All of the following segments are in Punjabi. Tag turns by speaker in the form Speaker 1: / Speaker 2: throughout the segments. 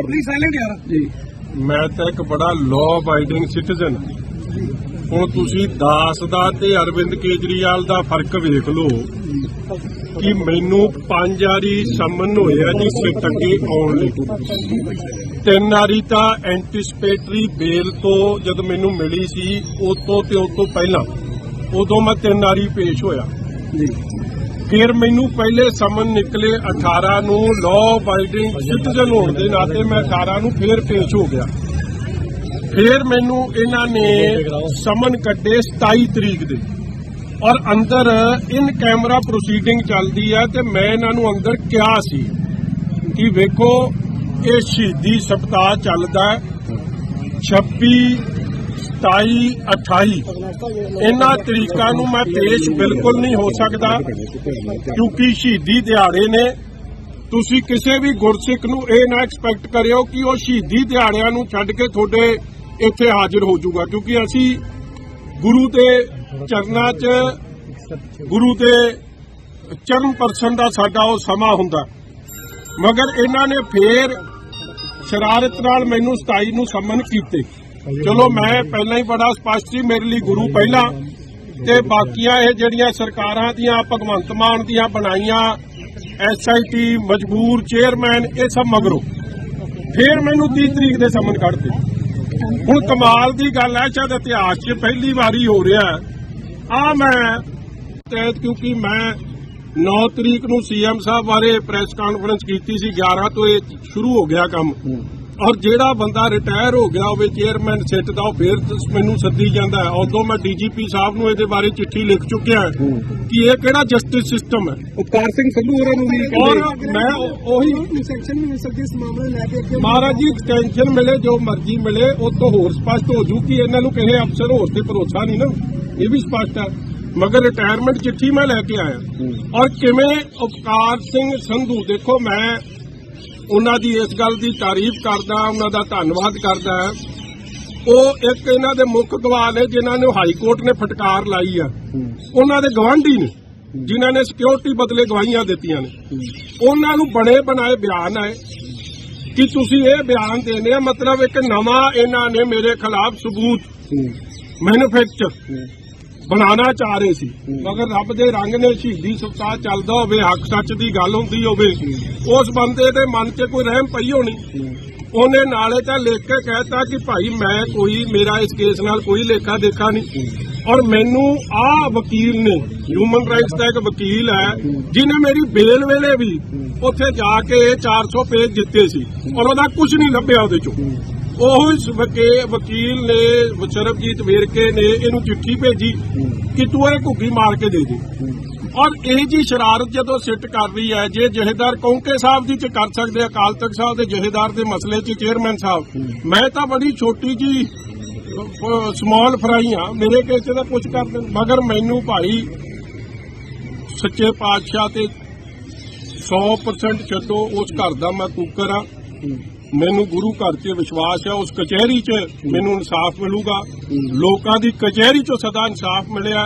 Speaker 1: ਪਲੀਜ਼ ਸਾਇਲੈਂਟ ਯਾਰ।
Speaker 2: ਜੀ। ਮੈਂ ਤਾਂ ਇੱਕ ਬੜਾ ਲਾਅ ਅਬਾਈਡਿੰਗ ਸਿਟੀਜ਼ਨ ਹੁਣ ਤੁਸੀਂ ਦਾਸ ਦਾ ਤੇ ਅਰਵਿੰਦ ਕੇਜਰੀਵਾਲ ਦਾ ਫ਼ਰਕ ਵੇਖ ਲਓ ਕਿ ਮੈਨੂੰ ਪੰਜ ਵਾਰੀ ਸੰਮਨ ਹੋਇਆ ਜੀ ਸਿੱਟ ਅੱਗੇ ਆਉਣ ਲਈ। ਤਿੰਨ ਵਾਰੀ ਤਾਂ ਐਂਟੀਸਪੇਟਰੀ ਬੇਲ ਤੋਂ ਜਦ ਮੈਨੂੰ ਮਿਲੀ ਸੀ ਉਹ ਤੋਂ ਤੇ ਉਹ ਤੋਂ ਪਹਿਲਾਂ। ਉਦੋਂ ਮੈਂ ਤਿੰਨ ਵਾਰੀ ਪੇਸ਼ ਹੋਇਆ। ਫਿਰ ਮੈਨੂੰ ਪਹਿਲੇ ਸਮਨ ਨਿਕਲੇ 18 ਨੂੰ ਲਾਅ ਬਾਈਡਿੰਗ ਸਿਟੀਜ਼ਨ ਹੋਣ ਦੇ ਨਾਤੇ ਮੈਂ 18 ਨੂੰ ਫਿਰ ਪੇਸ਼ ਹੋ ਗਿਆ। ਫੇਰ ਮੈਨੂੰ ਇਹਨਾਂ ਨੇ ਸਮਨ ਕੱਢੇ 27 ਤਰੀਕ ਦੇ। ਔਰ ਅੰਦਰ ਇਨ ਕੈਮਰਾ ਪ੍ਰੋਸੀਡਿੰਗ ਚੱਲਦੀ ਹੈ ਤੇ ਮੈਂ ਇਹਨਾਂ ਨੂੰ ਅੰਦਰ ਕਿਹਾ ਸੀ ਕਿ ਵੇਖੋ, ਇਹ ਸ਼ਹੀਦੀ ਸਪਤਾਹ ਚੱਲਦਾ ਹੈ। 26 27 28 ਇਹਨਾਂ ਤਰੀਕਾਂ ਨੂੰ ਮੈਂ ਪੇਸ਼ ਬਿਲਕੁਲ ਨਹੀਂ ਹੋ ਸਕਦਾ, ਕਿਉਂਕਿ ਸ਼ਹੀਦੀ ਦਿਹਾੜੇ ਨੇ। ਤੁਸੀਂ ਕਿਸੇ ਵੀ ਗੁਰਸਿੱਖ ਨੂੰ ਇਹ ਨਾ ਐਕਸਪੈਕਟ ਕਰਿਓ ਕਿ ਉਹ ਸ਼ਹੀਦੀ ਦਿਹਾੜਿਆਂ ਨੂੰ ਛੱਡ ਕੇ ਤੁਹਾਡੇ ਇੱਥੇ ਹਾਜ਼ਰ ਹੋ ਜਾਊਗਾ, ਕਿਉਂਕਿ ਅਸੀਂ ਗੁਰੂ ਦੇ ਚਰਨਾਂ 'ਚ, ਗੁਰੂ ਦੇ ਚਰਨ ਪਰਸਨ ਦਾ ਸਾਡਾ ਉਹ ਸਮਾਂ ਹੁੰਦਾ। ਮਗਰ ਇਹਨਾਂ ਨੇ ਫੇਰ ਸ਼ਰਾਰਤ ਨਾਲ ਮੈਨੂੰ 27 ਨੂੰ ਸੰਮਨ ਕੀਤੇ। ਚਲੋ ਮੈਂ ਪਹਿਲਾਂ ਹੀ ਬੜਾ ਸਪਸ਼ਟ ਸੀ, ਮੇਰੇ ਲਈ ਗੁਰੂ ਪਹਿਲਾਂ ਤੇ ਬਾਕੀਆਂ ਇਹ ਜਿਹੜੀਆਂ ਸਰਕਾਰਾਂ ਦੀਆਂ, ਭਗਵੰਤ ਮਾਨ ਦੀਆਂ ਬਣਾਈਆਂ ਐਸਆਈਟੀ ਮਜਬੂਰ ਚੇਅਰਮੈਨ ਇਹ ਸਭ ਮਗਰੋਂ। ਫੇਰ ਮੈਨੂੰ 30 ਤਰੀਕ ਦੇ ਸੰਮਨ ਕੱਢਦੇ ਹੁਣ ਕਮਾਲ ਦੀ ਗੱਲ ਹੈ, ਸ਼ਾਇਦ ਇਤਿਹਾਸ 'ਚ ਪਹਿਲੀ ਵਾਰੀ ਹੋ ਰਿਹਾ ਆ ਮੈਂ ਤਹਿਤ ਕਿਉਂਕਿ ਮੈਂ 9 ਤਰੀਕ ਨੂੰ ਸੀਐਮ ਸਾਹਿਬ ਬਾਰੇ ਪ੍ਰੈਸ ਕਾਨਫਰੰਸ ਕੀਤੀ ਸੀ 11 ਤੋਂ ਇਹ ਸ਼ੁਰੂ ਹੋ ਗਿਆ ਕੰਮ। ਔਰ ਜਿਹੜਾ ਬੰਦਾ ਰਿਟਾਇਰ ਹੋ ਗਿਆ ਹੋਵੇ ਚੇਅਰਮੈਨ ਸਿੱਟ ਦਾ ਉਹ ਫੇਰ ਮੈਨੂੰ ਸੱਦੀ ਜਾਂਦਾ ਹੈ। ਉਦੋਂ ਮੈਂ ਡੀਜੀਪੀ ਸਾਹਿਬ ਨੂੰ ਇਹਦੇ ਬਾਰੇ ਚਿੱਠੀ ਲਿਖ ਚੁੱਕਿਆ ਕਿ ਇਹ ਕਿਹੜਾ ਜਸਟਿਸ ਸਿਸਟਮ ਹੈ।
Speaker 1: ਉਪਕਾਰ ਸਿੰਘ ਸੰਧੂ ਹੋਰਾਂ ਨੂੰ ਵੀ
Speaker 2: ਔਰ ਮੈਂ ਉਹ-
Speaker 1: ਸੈਕਸ਼ਨ ਵੀ ਮਿਲ ਸਕਦੀ ਇਸ ਮਾਮਲੇ ਲੈ ਕੇ ਅੱਗੇ
Speaker 2: ਮਹਾਰਾਜ ਜੀ ਐਕਸਟੈਂਸ਼ਨ ਮਿਲੇ ਜੋ ਮਰਜ਼ੀ ਮਿਲੇ ਉਹ ਤੋਂ ਹੋਰ ਸਪਸ਼ਟ ਹੋ ਜੂ ਕਿ ਇਹਨਾਂ ਨੂੰ ਕਿਸੇ ਅਫਸਰ ਹੋਰ ਤੇ ਭਰੋਸਾ ਨਹੀਂ ਨਾ। ਇਹ ਵੀ ਸਪਸ਼ਟ ਹੈ। ਮਗਰ ਰਿਟਾਇਰਮੈਂਟ ਚਿੱਠੀ ਮੈਂ ਲੈ ਕੇ ਆਇਆ। ਔਰ ਕਿਵੇਂ ਉਪਕਾਰ ਸਿੰਘ ਸੰਧੂ ਦੇਖੋ ਮੈਂ ਉਹਨਾਂ ਦੀ ਇਸ ਗੱਲ ਦੀ ਤਾਰੀਫ ਕਰਦਾ ਉਹਨਾਂ ਦਾ ਧੰਨਵਾਦ ਕਰਦਾ ਉਹ ਇੱਕ ਇਹਨਾਂ ਦੇ ਮੁੱਖ ਗਵਾਹ ਨੇ ਜਿਨ੍ਹਾਂ ਨੂੰ ਹਾਈ ਕੋਰਟ ਨੇ ਫਟਕਾਰ ਲਾਈ ਆ। ਉਹਨਾਂ ਦੇ ਗਵਾਂਢੀ ਨੇ ਜਿਨ੍ਹਾਂ ਨੇ ਸਿਕਿਉਰਿਟੀ ਬਦਲੇ ਗਵਾਹੀਆਂ ਦਿੱਤੀਆਂ ਨੇ। ਉਹਨਾਂ ਨੂੰ ਬਣੇ ਬਣਾਏ ਬਿਆਨ ਆਏ ਕਿ ਤੁਸੀਂ ਇਹ ਬਿਆਨ ਦੇਣੇ ਆ ਮਤਲਬ ਇੱਕ ਨਵਾਂ ਇਹਨਾਂ ਨੇ ਮੇਰੇ ਖਿਲਾਫ ਸਬੂਤ ਮੈਨੂਫੈਕਚਰ ਬਣਾਉਣਾ ਚਾਹ ਰਹੇ ਸੀ। ਮਗਰ ਰੱਬ ਦੇ ਰੰਗ ਨੇ ਸ਼ਹੀਦੀ ਸਪਤਾਹ ਚੱਲਦਾ ਹੋਵੇ ਹੱਕ ਸੱਚ ਦੀ ਗੱਲ ਹੁੰਦੀ ਹੋਵੇ ਉਸ ਬੰਦੇ ਦੇ ਮਨ 'ਚ ਕੋਈ ਰਹਿਮ ਪਈ ਹੋਣੀ। ਉਹਨੇ ਨਾਲੇ ਤਾਂ ਲਿਖ ਕੇ ਕਹਿਤਾ ਕਿ ਭਾਈ ਮੈਂ ਕੋਈ ਮੇਰਾ ਇਸ ਕੇਸ ਨਾਲ ਕੋਈ ਲੇਖਾ ਦੇਖਾ ਨਹੀਂ। ਔਰ ਮੈਨੂੰ ਆ ਵਕੀਲ ਨੇ ਹਿਊਮਨ ਰਾਈਟਸ ਦਾ ਇੱਕ ਵਕੀਲ ਹੈ ਜਿਨੇ ਮੇਰੀ ਬੇਲ ਵੇਲੇ ਵੀ ਉੱਥੇ ਜਾ ਕੇ 400 ਪੇਜ ਦਿੱਤੇ ਸੀ। ਔਰ ਉਹਦਾ ਕੁਝ ਨਹੀਂ ਲੱਭਿਆ ਉਹਦੇ ਚੋਂ। ਉਹ ਵਕੀਲ ਨੇ, ਸ਼ਰਬਜੀਤ ਵੇਰਕੇ ਨੇ ਇਹਨੂੰ ਚਿੱਠੀ ਭੇਜੀ ਕਿ ਤੂੰ ਇਹ ਘੁੱਗੀ ਮਾਰ ਕੇ ਦੇ ਦੇ। ਔਰ ਇਹ ਜੀ ਸ਼ਰਾਰਤ ਜਦੋਂ ਸਿੱਟ ਕਰ ਰਹੀ ਹੈ, ਜੇ ਜਹੇਦਾਰ ਕੌਂਕੇ ਸਾਹਿਬ ਦੀ ਚ ਕਰ ਸਕਦੇ ਅਕਾਲ ਤਖਤ ਸਾਹਿਬ ਦੇ ਜਹੇਦਾਰ ਦੇ ਮਸਲੇ 'ਚ, ਚੇਅਰਮੈਨ ਸਾਹਿਬ। ਮੈਂ ਤਾਂ ਬੜੀ ਛੋਟੀ ਜੀ ਸਮਾਲ ਫਰਾਈ ਆ, ਮੇਰੇ ਕਿਸੇ 'ਚ ਤਾਂ ਕੁਝ ਕਰ ਮਗਰ ਮੈਨੂੰ ਭਾਈ ਸੱਚੇ ਪਾਤਸ਼ਾਹ ਤੇ 100% ਛੱਡੋ, ਉਸ ਘਰ ਦਾ ਮੈਂ ਕੁੱਕਰ ਆ। ਮੈਨੂੰ ਗੁਰੂ ਘਰ 'ਚ ਵਿਸ਼ਵਾਸ ਹੈ, ਉਸ ਕਚਹਿਰੀ 'ਚ ਮੈਨੂੰ ਇਨਸਾਫ ਮਿਲੂਗਾ। ਲੋਕਾਂ ਦੀ ਕਚਹਿਰੀ 'ਚੋਂ ਸਦਾ ਇਨਸਾਫ ਮਿਲਿਆ।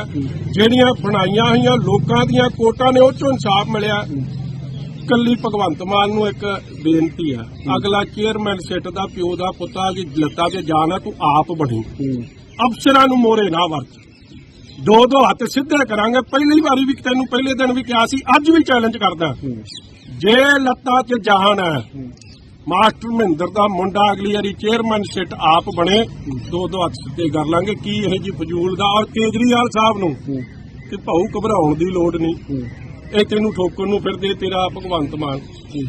Speaker 2: ਜਿਹੜੀਆਂ ਬਣਾਈਆਂ ਹੋਈਆਂ ਲੋਕਾਂ ਦੀਆਂ ਕੋਟਾਂ ਨੇ, ਉਹ 'ਚੋਂ ਇਨਸਾਫ ਮਿਲਿਆ। ਕੱਲੀ ਭਗਵੰਤ ਮਾਨ ਨੂੰ ਇੱਕ ਬੇਨਤੀ ਹੈ, ਅਗਲਾ ਚੇਅਰਮੈਨ ਸਿੱਟ ਦਾ ਪਿਓ ਦਾ ਪੁੱਤਾ ਜੀ ਲੱਤਾਂ ਤੇ ਜਾਣਾ ਤੂੰ ਆਪ ਬਣੀ। ਅਫਸਰਾਂ ਨੂੰ ਮੋਰੇ ਨਾ ਵਰਤ। ਦੋ ਦੋ ਹੱਥ ਸਿੱਧੇ ਕਰਾਂਗੇ। ਪਹਿਲੀ ਵਾਰੀ ਵੀ ਤੈਨੂੰ ਪਹਿਲੇ ਦਿਨ ਵੀ ਕਿਹਾ ਸੀ, ਅੱਜ ਵੀ ਚੈਲੰਜ ਕਰਦਾ। ਜੇ ਲੱਤਾਂ 'ਚ ਜਾਣ ਹੈ ਮਾਸਟਰ ਮਹਿੰਦਰ ਦਾ ਮੁੰਡਾ ਅਗਲੀ ਵਾਰੀ ਚੇਅਰਮੈਨ ਸਿੱਟ ਆਪ ਬਣੇ। ਦੋ ਦੋ ਹੱਥ ਸਿੱਧੇ ਕਰ ਲਾਂਗੇ ਕੀ ਇਹ ਜੀ ਫਜ਼ੂਲ ਦਾ ਔਰ ਕੇਜਰੀਵਾਲ ਸਾਹਿਬ ਨੂੰ। ਕਿ ਭਾਊ ਘਬਰਾਉਣ ਦੀ ਲੋੜ ਨਹੀਂ। ਇਹ ਤੈਨੂੰ ਠੋਕਣ ਨੂੰ ਫਿਰਦੇ ਤੇਰਾ ਭਗਵੰਤ ਮਾਨ।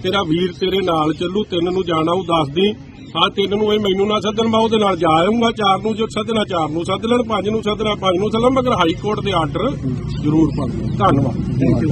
Speaker 2: ਤੇਰਾ ਵੀਰ ਤੇਰੇ ਨਾਲ ਚੱਲੂ ਤਿੰਨ ਨੂੰ ਜਾਣਾ ਉਹ ਦੱਸਦੀ। ਹਾਂ ਤਿੰਨ ਨੂੰ ਇਹ ਮੈਨੂੰ ਨਾ ਸੱਦਣ ਮੈਂ ਉਹਦੇ ਨਾਲ ਜਾ ਆਉਂਗਾ ਚਾਰ ਨੂੰ ਜੋ ਸੱਦਣਾ ਚਾਰ ਨੂੰ ਸੱਦ ਲੈਣ ਪੰਜ ਨੂੰ ਸੱਦਣਾ ਪੰਜ ਨੂੰ ਸੱਦਣ ਮਗਰ ਹਾਈ ਕੋਰਟ ਦੇ ਆਰਡਰ ਜ਼ਰੂਰ ਪਾਉਂ ਧੰਨਵਾਦ।